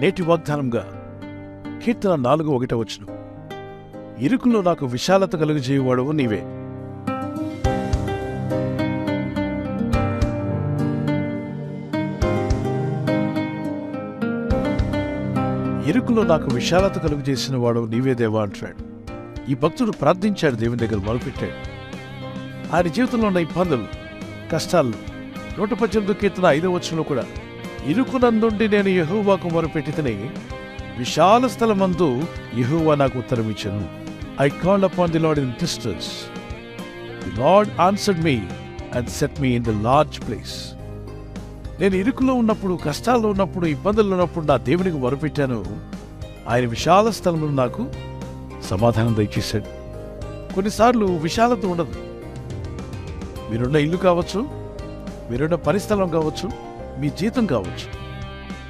నేటి వాగ్దానంగా కీర్తన నాలుగు ఒకట వచ్చును ఇరుకులో నాకు విశాలత కలుగజేయవాడవు నీవే. ఇరుకులో నాకు విశాలత కలుగు చేసిన వాడు నీవే దేవా అంటున్నాడు ఈ భక్తుడు ప్రార్థించాడు దేవుని దగ్గర మొదలుపెట్టాడు ఆయన జీవితంలో ఉన్న ఇబ్బందులు కష్టాలు నూట పద్దెనిమిది కీర్తన ఐదో వచ్చంలో కూడా ఇరుకునందుండి నేను యహోవాకు మొరపెట్టితని. విశాల స్థలమందు యహోవా నాకు ఉత్తరం ఇచ్చాను I call upon the Lord in distance the Lord answered me and set me in the large place నేను ఇరుకులో ఉన్నప్పుడు కష్టాల్లో ఉన్నప్పుడు ఇబ్బందుల్లో ఉన్నప్పుడు నా దేవునికి మొరపెట్టాను. ఆయన విశాల స్థలంలో నాకు సమాధానం దయచేశాడు. కొన్నిసార్లు విశాలత ఉండదు. మీరున్న ఇల్లు కావచ్చు మీరున్న పరిస్థలం కావచ్చు మీ జీతం కావచ్చు.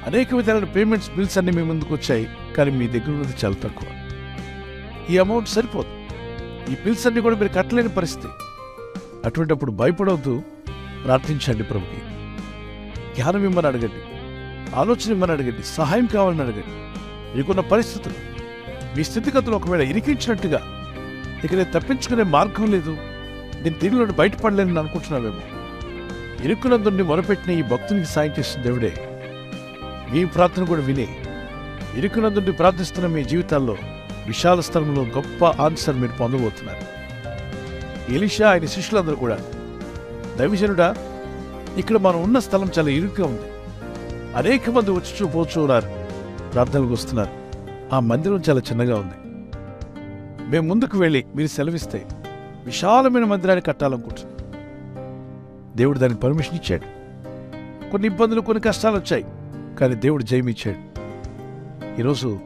అనేక విధాలైన పేమెంట్స్ బిల్స్ అన్ని మీ ముందుకు వచ్చాయి కానీ మీ దగ్గర ఉన్నది చాలా తక్కువ. ఈ అమౌంట్ సరిపోదు. ఈ బిల్స్ అన్ని కూడా మీరు కట్టలేని పరిస్థితి. అటువంటిప్పుడు భయపడవద్దు. ప్రార్థించండి ప్రభుకి. జ్ఞానం ఇమ్మని అడగండి. ఆలోచన ఇమ్మని అడగండి. సహాయం కావాలని అడగండి. మీకున్న పరిస్థితులు. మీ స్థితిగతులు ఒకవేళ ఇరికించినట్టుగా ఇక నేను తప్పించుకునే మార్గం లేదు. నేను దీనిలో బయటపడలేను అనుకుంటున్నావేమో. ఇరుకునందుని మొరపెట్టిన ఈ భక్తునికి సాయం చేసిన దేవుడే. మీ ప్రార్థన కూడా విని ఇరుకునందుని ప్రార్థిస్తున్న మీ జీవితాల్లో విశాల స్థలంలో గొప్ప ఆన్సర్ మీరు పొందబోతున్నారు. ఎలిషా ఆయన శిష్యులందరూ కూడా దైవజనుడా ఇక్కడ మనం ఉన్న స్థలం చాలా ఇరుగ్గా ఉంది. అనేక మంది వచ్చి పోచు ప్రార్థనలకు వస్తున్నారు. ఆ మందిరం చాలా చిన్నగా ఉంది. మేము ముందుకు వెళ్ళి మీరు సెలవిస్తే విశాలమైన మందిరాన్ని కట్టాలనుకుంటున్నాం. దేవుడు దానికి పర్మిషన్ ఇచ్చాడు. కొన్ని ఇబ్బందులు కొన్ని కష్టాలు వచ్చాయి కానీ దేవుడు జయమిచ్చాడు ఈరోజు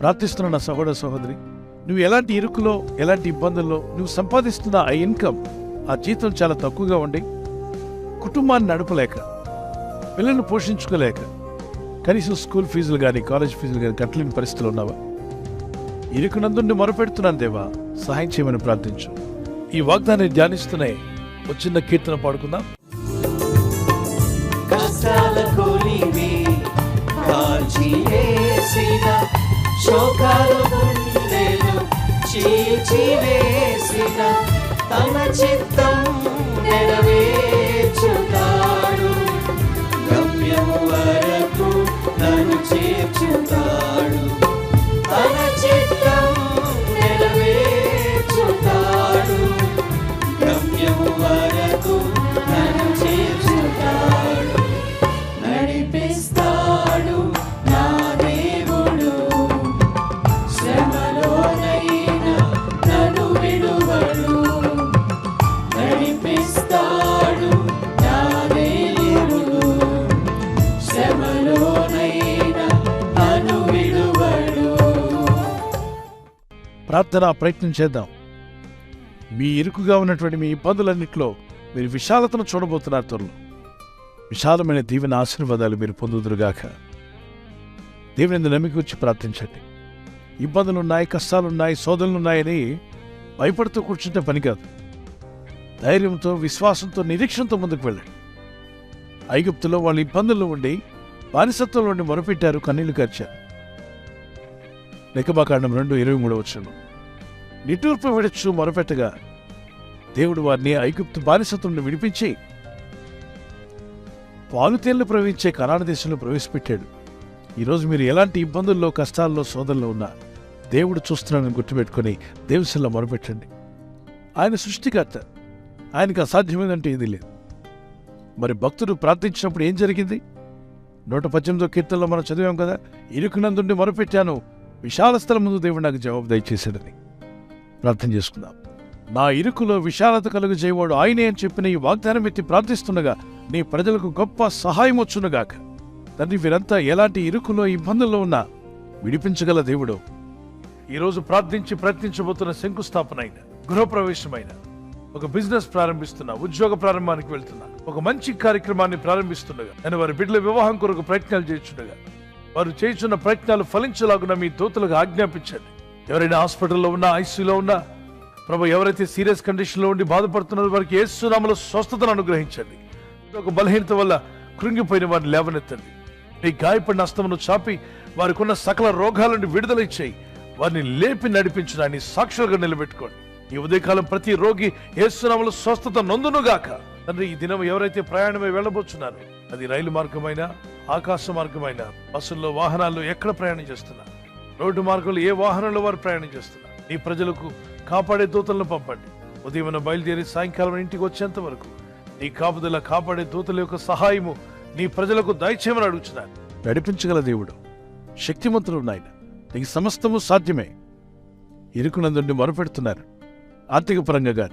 ప్రార్థిస్తున్న నా సహోదర సహోదరి నువ్వు ఎలాంటి ఇరుకులో ఎలాంటి ఇబ్బందుల్లో నువ్వు సంపాదిస్తున్న ఆ ఇన్కమ్ ఆ జీతం చాలా తక్కువగా ఉండి కుటుంబాన్ని నడపలేక పిల్లల్ని పోషించుకోలేక కనీసం స్కూల్ ఫీజులు కానీ కాలేజ్ ఫీజులు కానీ కట్టలేని పరిస్థితులు ఉన్నావా? ఇరుకునందుండి మొరపెడుతున్నాను దేవా సహాయం చేయమని ప్రార్థించు. ఈ వాగ్దాన్ని ధ్యానిస్తూనే ఒక చిన్న కీర్తన పాడుకుందాం. కష్టాల కొలిమి కాల్చివేసిన శోకాలు గుండెలు చీల్చివేసిన తన చిత్తం నెరవేర్చుతాడు ప్రార్థన ప్రయత్నం చేద్దాం. మీ ఇరుకుగా ఉన్నటువంటి మీ ఇబ్బందులన్నింటిలో మీరు విశాలతను చూడబోతున్నారు త్వరలో విశాలమైన దీవెన ఆశీర్వాదాలు మీరు పొందుదురుగాక. దేవుని నమ్మిక వచ్చి ప్రార్థించండి. ఇబ్బందులున్నాయి కష్టాలున్నాయి సోదరులున్నాయని భయపడుతూ కూర్చుంటే పని కాదు. ధైర్యంతో విశ్వాసంతో నిరీక్షణతో ముందుకు వెళ్ళండి. ఐగుప్తులో వాళ్ళు ఇబ్బందుల్లో ఉండి బానిసత్వంలో ఉండి మొరపెట్టారు కన్నీళ్ళు కార్చారు. లెక్కబాకాండం రెండు ఇరవై మూడు వచ్చాను నిట్టూర్పు విడచ్చు మొరపెట్టగా దేవుడు వారిని ఐగుప్తు బానిసత్వం విడిపించి పాలుతేళ్ళు ప్రవహించే కనాడ దేశంలో ప్రవేశపెట్టాడు. ఈరోజు మీరు ఎలాంటి ఇబ్బందుల్లో కష్టాల్లో సోదరులో ఉన్నా దేవుడు చూస్తున్నాడని గుర్తుపెట్టుకొని దేవశల్లో మొరపెట్టండి. ఆయన సృష్టికర్త. ఆయనకు అసాధ్యమైందంటే ఏది లేదు. మరి భక్తుడు ప్రార్థించినప్పుడు ఏం జరిగింది? నూట పద్దెనిమిదో కీర్తనలో మనం చదివాం కదా ఇరుకునందుండి మొరపెట్టాను విశాల స్థలం ముందు దేవుడు నాకు జవాబు దయచేశాడని ప్రార్థన చేసుకుందాం. నా ఇరుకులో విశాలత కలుగు చేయవాడు ఆయనే అని చెప్పిన ఈ వాగ్దానం ఎత్తి ప్రార్థిస్తుండగా నీ ప్రజలకు గొప్ప సహాయం వచ్చునుగాక. తండ్రి వీరంతా ఎలాంటి ఇరుకులో ఇబ్బందుల్లో ఉన్నా విడిపించగల దేవుడు. ఈరోజు ప్రార్థించి ప్రయత్నించబోతున్న శంకుస్థాపన అయిన గృహప్రవేశమైన ఒక బిజినెస్ ప్రారంభిస్తున్నా ఉద్యోగ ప్రారంభానికి వెళ్తున్నా ఒక మంచి కార్యక్రమాన్ని ప్రారంభిస్తుండగా నేను వారి బిడ్డల వివాహం కొరకు ప్రయత్నాలు చేస్తుండగా వారు చేస్తున్న ప్రయత్నాలు ఫలించలాగున మీ దూతలకు ఆజ్ఞాపించండి. ఎవరైనా హాస్పిటల్లో ఉన్నా ఐసీలో ఉన్నా ప్రభు ఎవరైతే సీరియస్ కండిషన్లో ఉండి బాధపడుతున్నారో వారికి ఏసునామలో స్వస్థతను అనుగ్రహించండి. ఒక బలహీనత వల్ల కృంగిపోయిన వారిని లేవనెత్తండి. మీ గాయపడిన అస్తమును చాపి వారికి ఉన్న సకల రోగాల నుండి విడుదల ఇచ్చేయి. వారిని లేపి నడిపించడాన్ని సాక్షులుగా నిలబెట్టుకోండి. ఈ ఉదయకాలం ప్రతి రోగి ఏసునామలు స్వస్థత నొందునుగాక. తండ్రి ఈ దినం ఎవరైతే ప్రయాణమై వెళ్ళబోచున్నారో అది రైలు మార్గమైనా ఆకాశ మార్గమైన బస్సుల్లో వాహనాల్లో ఎక్కడ ప్రయాణం చేస్తున్నారు రోడ్డు మార్గంలో ఏ వాహనంలో వారు ప్రయాణం చేస్తున్నారు నీ ప్రజలకు కాపాడే దూతలను పంపండి. ఉదయం బయలుదేరి సాయంకాలం ఇంటికి వచ్చేంత వరకు నీ కాపుదల కాపాడే దూతల యొక్క సహాయము నీ ప్రజలకు దయచేయమని అడుగుతున్నాను నడిపించగల దేవుడు శక్తిమంతుడు నాయన. నీకు సమస్తము సాధ్యమే. ఇరుకునందుండి మొరపెడుతున్నారు. ఆర్థిక పరంగా గాని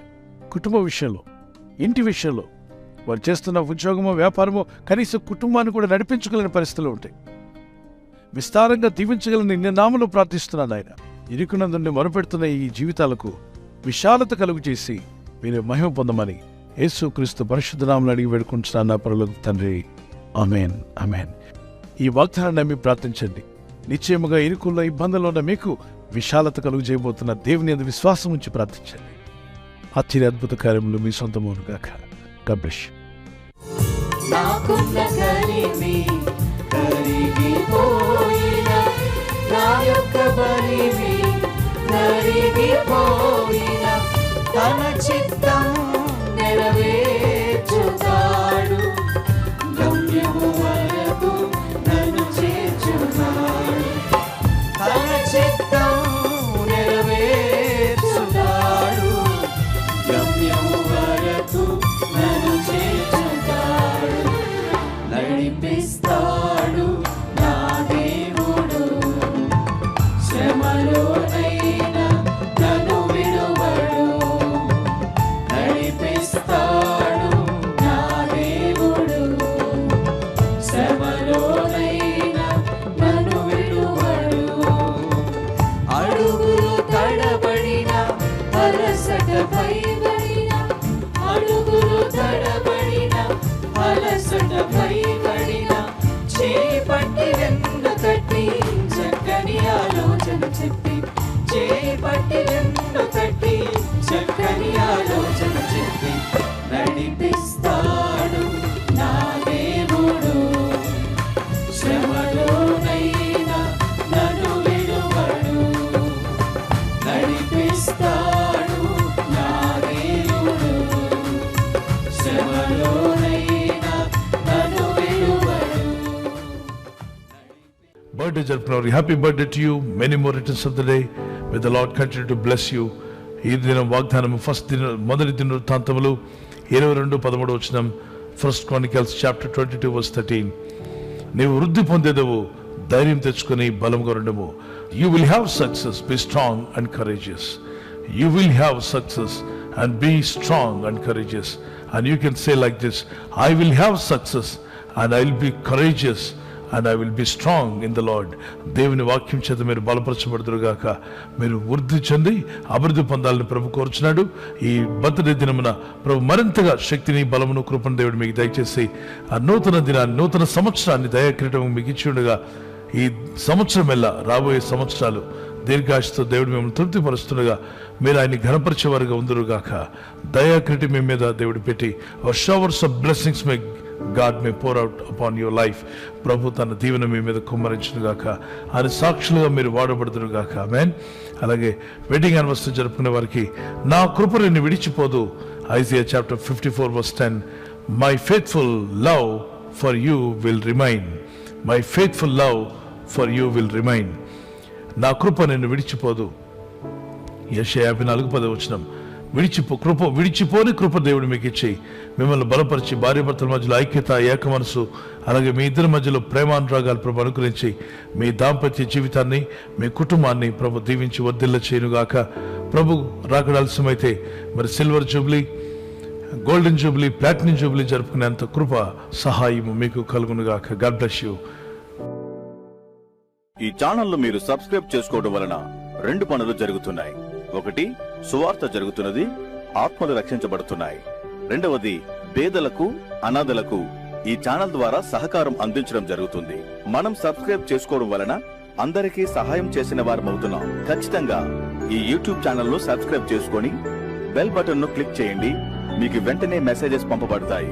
కుటుంబ విషయంలో ఇంటి విషయంలో వారు చేస్తున్న ఉద్యోగమో వ్యాపారమో కనీసం కుటుంబాన్ని కూడా నడిపించగలిగిన పరిస్థితులు ఉంటాయి. విస్తారంగా దీవించగలని నిన్న నామలు ప్రార్థిస్తున్నాను ఆయన. ఇరుకునందుండి మొరపెడుతున్న ఈ జీవితాలకు విశాలత కలుగు చేసి మీరు మహిమ పొందమని యేసు క్రీస్తు పరిశుద్ధ నామలు అడిగి వేడుకుంటున్నాను నా పరులకు తండ్రి. అమేన్ అమేన్ ఈ వాగ్దానాన్ని నమ్మి ప్రార్థించండి. నిశ్చయముగా ఇరుకుల్లో ఇబ్బందుల్లో ఉన్న మీకు విశాలత కలుగు చేయబోతున్న దేవుని అందు విశ్వాసం ఉంచి ప్రార్థించండి. ఆశ్చర్య అద్భుత కార్యములు మీ సొంతమును గాక గబ్రిష్ నాకున్న కలిమి కరిగిపోయిన నా యొక్క బలిమి కరిగిపోయిన తన చిత్తం నెరవేర్చుతాడు బర్త్డే జరుపుకున్నారు happy birthday to you many more returns of the day with the Lord continue to bless you ఈ దినం వాగ్దానం ఫస్ట్ దిన మొదటి దినవృత్తాంతములు ఇరవై రెండు పదమూడు వచ్చిన first Chronicles chapter twenty two verse thirteen నీవు వృద్ధి పొందేదవు ధైర్యం తెచ్చుకొని బలంగా ఉండము you will have success be strong and courageous you will have success and be strong and courageous and you can say like this I will have success and I will be courageous and I will be strong in the Lord దేవుని వాక్యం చేత మీరు బలపరచబడుదురుగాక. మీరు వృద్ధి చెంది అభివృద్ధి పొందాలని ప్రభు కోరుచున్నాడు. ఈ బర్త్డే దినమున ప్రభు మరింతగా శక్తిని బలమును కృపను దేవుడు మీకు దయచేసి ఆ నూతన దినాన్ని నూతన సంవత్సరాన్ని దయాక్రీటం మీకు ఇచ్చి ఉండగా ఈ సంవత్సరం ఎలా రాబోయే సంవత్సరాలు దీర్ఘాశతో దేవుడు మిమ్మల్ని తృప్తిపరుస్తుండగా మీరు ఆయన్ని ఘనపరిచేవారుగా ఉందరుగాక. దయాక్రిటి మీ మీద దేవుడు పెట్టి showers of blessings may God may pour out upon your life ప్రభు తన దీవెన మీ మీద కుమ్మరించును గాక ఆయన సాక్షులుగా మీరు వాడబడుతురుగాక మేన్ అలాగే వెడ్డింగ్ యానివర్సరీ జరుపుకునే వారికి నా కృప నిన్ను విడిచిపోదు. Isaiah chapter fifty four verse ten my faithful love for you will remain my faithful love for you will remain నా కృప నిన్ను విడిచిపోదు. యశ యాభై నాలుగు పదవి వచ్చినాం విడిచిపో కృప విడిచిపోని కృప దేవుడు మీకు ఇచ్చి మిమ్మల్ని బలపరిచి భార్యాభర్తల మధ్యలో ఐక్యత ఏక మనసు అలాగే మీ ఇద్దరి మధ్యలో ప్రేమానురాగాలు ప్రభు అనుగ్రహించి మీ దాంపత్య జీవితాన్ని మీ కుటుంబాన్ని ప్రభు దీవించి వర్ధిల్ల చేయనుగాక. ప్రభు రాకడాల్సిమైతే మరి silver jubilee golden jubilee platinum jubilee జరుపుకునేంత కృప సహాయము మీకు కలుగునుగాక. God bless you. ఈ ఛానల్ను మీరు సబ్స్క్రైబ్ చేసుకోవడం వలన రెండు పనులు జరుగుతున్నాయి. ఒకటి సువార్త జరుగుతున్నది ఆత్మలు రక్షించబడుతున్నాయి. రెండవది పేదలకు అనాథలకు ఈ ఛానల్ ద్వారా సహకారం అందించడం జరుగుతుంది. మనం సబ్స్క్రైబ్ చేసుకోవడం వలన అందరికీ సహాయం చేసిన వారమవుతున్నాం. ఖచ్చితంగా ఈ యూట్యూబ్ ఛానల్ను సబ్స్క్రైబ్ చేసుకొని బెల్ బటన్ను క్లిక్ చేయండి. మీకు వెంటనే మెసేజెస్ పంపబడతాయి.